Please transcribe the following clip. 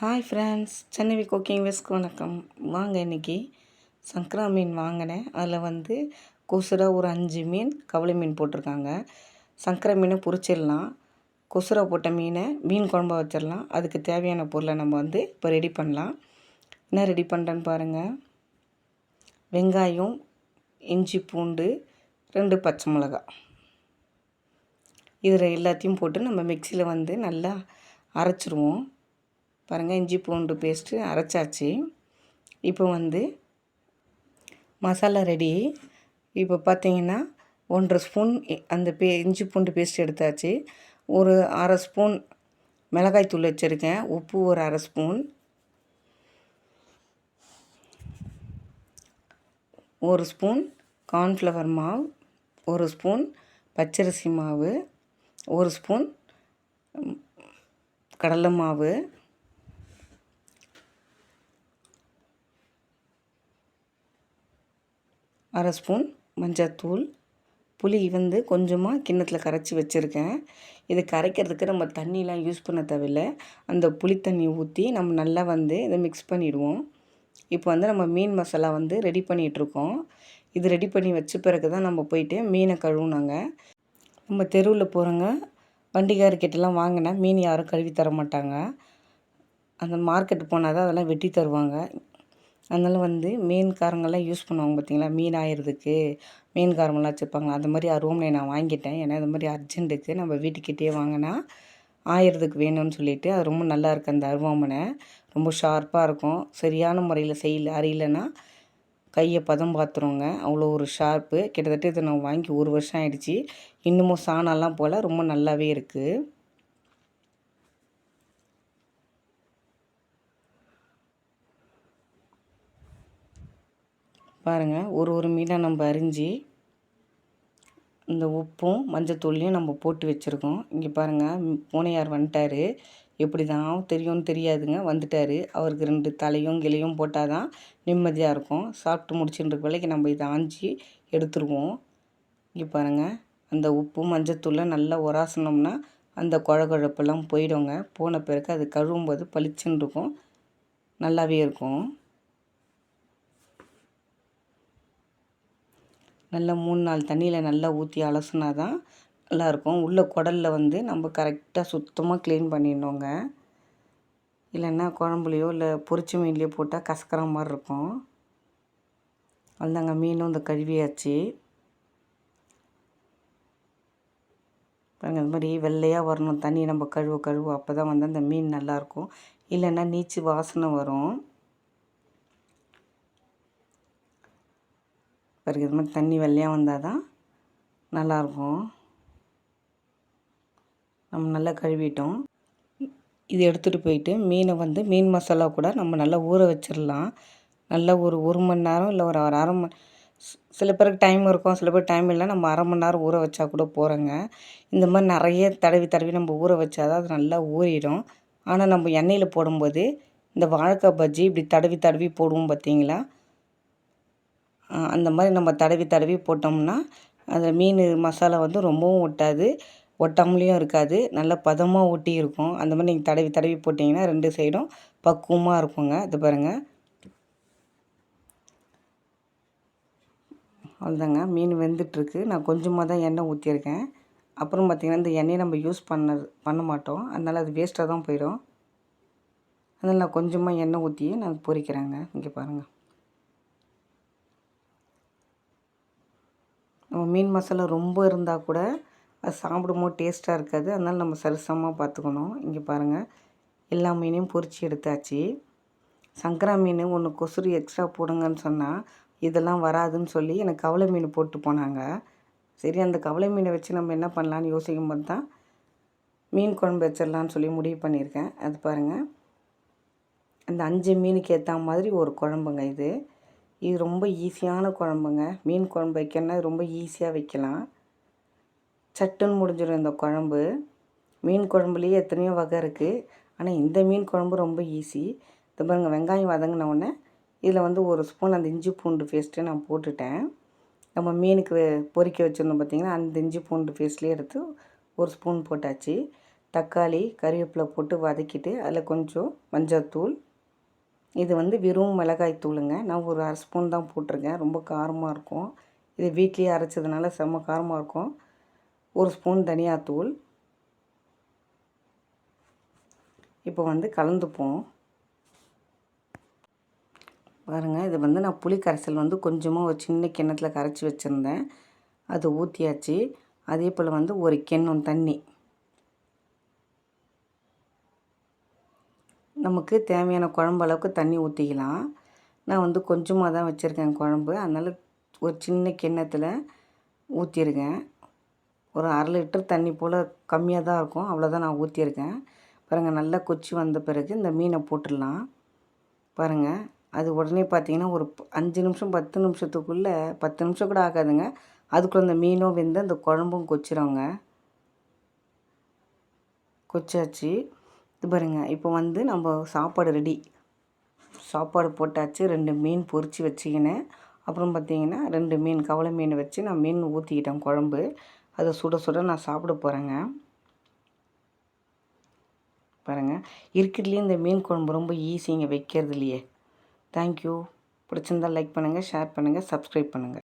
Hi friends Chennai cooking வெஸ்க்கு வணக்கம். வாங்க இன்றைக்கி சங்கரா மீன் வாங்கினேன். அதில் வந்து கொசுரா ஒரு அஞ்சு மீன் கவலை மீன் போட்டிருக்காங்க. சங்கரா மீனை பொரிச்சிடலாம். கொசுரா போட்ட மீனை மீன் குழம்பு வச்சிடலாம். அதுக்கு தேவையான பொருளை நம்ம வந்து இப்போ ரெடி பண்ணலாம். என்ன ரெடி பண்ணுறேன்னு பாருங்கள் வெங்காயம் இஞ்சி பூண்டு ரெண்டு பச்சை மிளகா. இதில் எல்லாத்தையும் போட்டு நம்ம மிக்சியில் வந்து நல்லா அரைச்சிருவோம். பாருங்கள் இஞ்சி பூண்டு பேஸ்ட்டு அரைச்சாச்சு. இப்போ வந்து மசாலா ரெடி இப்போ பார்த்தீங்கன்னா ஒன்றரை ஸ்பூன் அந்த பே இஞ்சி பூண்டு பேஸ்ட் எடுத்தாச்சு. ஒரு அரை ஸ்பூன் மிளகாய் தூள் வச்சுருக்கேன். உப்பு ஒரு அரை ஸ்பூன். ஒரு ஸ்பூன் கார்ன்ஃப்ளவர் மாவு ஒரு ஸ்பூன் பச்சரிசி மாவு ஒரு ஸ்பூன் கடலை மாவு அரை ஸ்பூன் மஞ்சத்தூள் புளி வந்து கொஞ்சமாக கிண்ணத்தில் கரைச்சி வச்சுருக்கேன். இது கரைக்கிறதுக்கு நம்ம தண்ணிலாம் யூஸ் பண்ண தேவையில்ல. அந்த புளி தண்ணி ஊற்றி நம்ம நல்லா வந்து இதை மிக்ஸ் பண்ணிவிடுவோம் இப்போ வந்து நம்ம மீன் மசாலா வந்து ரெடி பண்ணிகிட்ருக்கோம் இது ரெடி பண்ணி வச்ச பிறகு தான் நம்ம போயிட்டு மீனை கழுவுனாங்க. நம்ம தெருவில் போகிறோங்க வண்டிகார்கிட்டலாம் வாங்கினா மீன் யாரும் கழுவி தர மாட்டாங்க அந்த மார்க்கெட் போனால் தான் அதெல்லாம் வெட்டி தருவாங்க. அதனால் வந்து மீன்காரங்கெல்லாம் யூஸ் பண்ணுவாங்க பார்த்தீங்களா? மீன் ஆயிறதுக்கு மீன்காரங்களாம் வச்சுருப்பாங்களா? அந்த மாதிரி அருவமனை நான் வாங்கிட்டேன். ஏன்னா இந்த மாதிரி அர்ஜென்ட்டுக்கு நம்ம வீட்டுக்கிட்டே வாங்கினா ஆயிரத்துக்கு வேணும்னு சொல்லிட்டு அது ரொம்ப நல்லா இருக்குது அந்த அருவாமனை. ரொம்ப ஷார்ப்பாக இருக்கும். சரியான முறையில் செய்யல அறியலைன்னா கையை பதம் பார்த்துருவோங்க அவ்வளோ ஒரு ஷார்ப்பு கிட்டத்தட்ட இதை நான் வாங்கி ஒரு வருஷம் ஆகிடுச்சி இன்னமும் சாணம்லாம் போல் ரொம்ப நல்லாவே இருக்குது பாருங்கள் ஒரு ஒரு மீனாக நம்ம அரிஞ்சு இந்த உப்பும் மஞ்சத்தூள்லையும் நம்ம போட்டு வச்சுருக்கோம். இங்கே பாருங்கள் பூனையார் வந்துட்டார். எப்படி தான் தெரியும்னு தெரியாதுங்க வந்துட்டார். அவருக்கு ரெண்டு தலையும் கிளையும் போட்டால் தான் நிம்மதியாக இருக்கும். சாப்பிட்டு முடிச்சுட்டு வேலைக்கு நம்ம இதை ஆஞ்சி எடுத்துருவோம். இங்கே பாருங்கள் அந்த உப்பு மஞ்சத்தூளை நல்லா உராசனம்னா அந்த குழகுழப்பெல்லாம் போயிடுங்க. போன பிறகு அது கழுவும்போது பளிச்சுன்னு இருக்கும். நல்லாவே இருக்கும். நல்லா மூணு நாள் தண்ணியில் நல்லா ஊற்றி அலசுனா தான் நல்லாயிருக்கும். உள்ள குடலில் வந்து நம்ம கரெக்டாக சுத்தமாக க்ளீன் பண்ணிடணுங்க. இல்லைன்னா குழம்புலையோ இல்லை பொரிச்ச மீன்லேயோ போட்டால் கசக்கிற மாதிரி இருக்கும். அதுதாங்க மீனும் இந்த கழுவியாச்சு. பாருங்கள் இந்த மாதிரி வெள்ளையாக வரணும். தண்ணி நம்ம கழுவ கழுவ அப்போ தான் வந்து அந்த மீன் நல்லாயிருக்கும். இல்லைன்னா நீச்சு வாசனை வரும். பிறகு இது மாதிரி தண்ணி வெள்ளையாக வந்தால் தான் நல்லாயிருக்கும். நம்ம நல்லா கழுவிட்டோம். இது எடுத்துகிட்டு போயிட்டு மீனை வந்து மீன் மசாலா கூட நம்ம நல்லா ஊற வச்சிடலாம். நல்லா ஒரு ஒரு மணி நேரம் இல்லை ஒரு அரை மணி சில பேருக்கு டைம் இருக்கும் சில பேர் டைம் இல்லை நம்ம அரை மணி நேரம் ஊற வச்சா கூட போகிறோங்க இந்த மாதிரி நிறைய தடவி தடவி நம்ம ஊற வச்சா தான் அது நல்லா ஊறிடும். ஆனால் நம்ம எண்ணெயில் போடும்போது இந்த வாழைக்காய் பஜ்ஜி இப்படி தடவி தடவி போடுவோம் பார்த்தீங்களா அந்த மாதிரி நம்ம தடவி தடவி போட்டோம்னா அந்த மீன் மசாலா வந்து ரொம்பவும் ஒட்டாது ஒட்டாமலேயும் இருக்காது. நல்லா பதமாக ஒட்டி இருக்கும். அந்த மாதிரி நீங்கள் தடவி தடவி போட்டிங்கன்னா ரெண்டு சைடும் பக்குவமாக இருக்குங்க. இது பாருங்கள் அவ்வளோதாங்க. மீன் வெந்துட்டுருக்கு. நான் கொஞ்சமாக தான் எண்ணெய் ஊற்றிருக்கேன் அப்புறம் பார்த்திங்கன்னா இந்த எண்ணெயை நம்ம யூஸ் பண்ண பண்ண மாட்டோம். அதனால் அது வேஸ்ட்டாக தான் போயிடும். அதனால் நான் கொஞ்சமாக எண்ணெய் ஊற்றி நான் பொரிக்கிறேங்க இங்கே பாருங்கள் நம்ம மீன் மசாலா ரொம்ப இருந்தால் கூட அது சாப்பிடும்போது டேஸ்ட்டாக இருக்காது. அதனால் நம்ம சரிசமமாக பார்த்துக்கணும் இங்கே பாருங்கள் எல்லா மீனையும் பொறிச்சு எடுத்தாச்சு. சங்கரா மீன் ஒன்று கொசுறு எக்ஸ்ட்ரா போடுங்கன்னு சொன்னால் இதெல்லாம் வராதுன்னு சொல்லி எனக்கு கவலை மீன் போட்டு போனாங்க. சரி அந்த கவலை மீனை வச்சு நம்ம என்ன பண்ணலான்னு யோசிக்கும் போது தான் மீன் குழம்பு வச்சிடலான்னு சொல்லி முடிவு பண்ணியிருக்கேன். அது பாருங்கள் அந்த அஞ்சு மீனுக்கு ஏற்ற மாதிரி ஒரு குழம்புங்க இது. இது ரொம்ப ஈஸியான குழம்புங்க. மீன் குழம்பு வைக்கணும்னா ரொம்ப ஈஸியாக வைக்கலாம். சட்டுன்னு முடிஞ்சிடும் இந்த குழம்பு. மீன் குழம்புலேயே எத்தனையோ வகை இருக்குது ஆனால் இந்த மீன் குழம்பு ரொம்ப ஈஸி. இது பாருங்கள் வெங்காயம் வதங்கின உடனே இதில் வந்து ஒரு ஸ்பூன் அந்த இஞ்சி பூண்டு பேஸ்ட்டு நான் போட்டுட்டேன். நம்ம மீனுக்கு பொறிக்க வச்சுருந்தோம் பார்த்திங்கன்னா அந்த இஞ்சி பூண்டு பேஸ்ட்லேயே எடுத்து ஒரு ஸ்பூன் போட்டாச்சு. தக்காளி கறிவேப்பிலை போட்டு வதக்கிட்டு அதில் கொஞ்சம் மஞ்சள் தூள் இது வந்து வெறும் மிளகாய் தூளுங்க. நான் ஒரு அரை ஸ்பூன் தான் போட்டிருக்கேன். ரொம்ப காரமாக இருக்கும். இது வீட்லேயே அரைச்சதுனால செம்ம காரமாக இருக்கும். ஒரு ஸ்பூன் தனியாத்தூள். இப்போ வந்து கலந்துப்போம். பாருங்கள் இது வந்து நான் புளி கரைசல் வந்து கொஞ்சமாக ஒரு சின்ன கிண்ணத்தில் கரைச்சி வச்சுருந்தேன். அது ஊற்றியாச்சு அதே போல் வந்து ஒரு கிண்ணம் தண்ணி. நமக்கு தேவையான குழம்பு அளவுக்கு தண்ணி ஊற்றிக்கலாம் நான் வந்து கொஞ்சமாக தான் வச்சுருக்கேன் குழம்பு. அதனால் ஒரு சின்ன கிண்ணத்தில் ஊற்றிருக்கேன் ஒரு அரை லிட்டர் தண்ணி போல் கம்மியாக தான் இருக்கும். அவ்வளோதான் நான் ஊற்றிருக்கேன் பாருங்கள் நல்லா கொச்சி வந்த பிறகு இந்த மீனை போட்டுடலாம். பாருங்கள் அது உடனே பார்த்தீங்கன்னா ஒரு அஞ்சு நிமிஷம் பத்து நிமிஷத்துக்குள்ளே பத்து நிமிஷம் கூட ஆகாதுங்க. அதுக்குள்ளே அந்த மீனும் வெந்து அந்த குழம்பும் கொச்சிருங்க. கொச்சாச்சு. இது பாருங்கள் இப்போ வந்து நம்ம சாப்பாடு ரெடி சாப்பாடு போட்டாச்சு ரெண்டு மீன் பொறிச்சு வச்சுக்கினேன். அப்புறம் பார்த்தீங்கன்னா ரெண்டு மீன் கவலை மீன் வச்சு நான் மீன் ஊற்றிக்கிட்டேன் குழம்பு. அதை சுட சுட நான் சாப்பிட போகிறேங்க பாருங்கள் இருக்கிறதுலேயே இந்த மீன் குழம்பு ரொம்ப ஈஸிங்க வைக்கிறது இல்லையே தேங்க்யூ பிடிச்சிருந்தால் லைக் பண்ணுங்கள் ஷேர் பண்ணுங்கள் சப்ஸ்கிரைப் பண்ணுங்கள்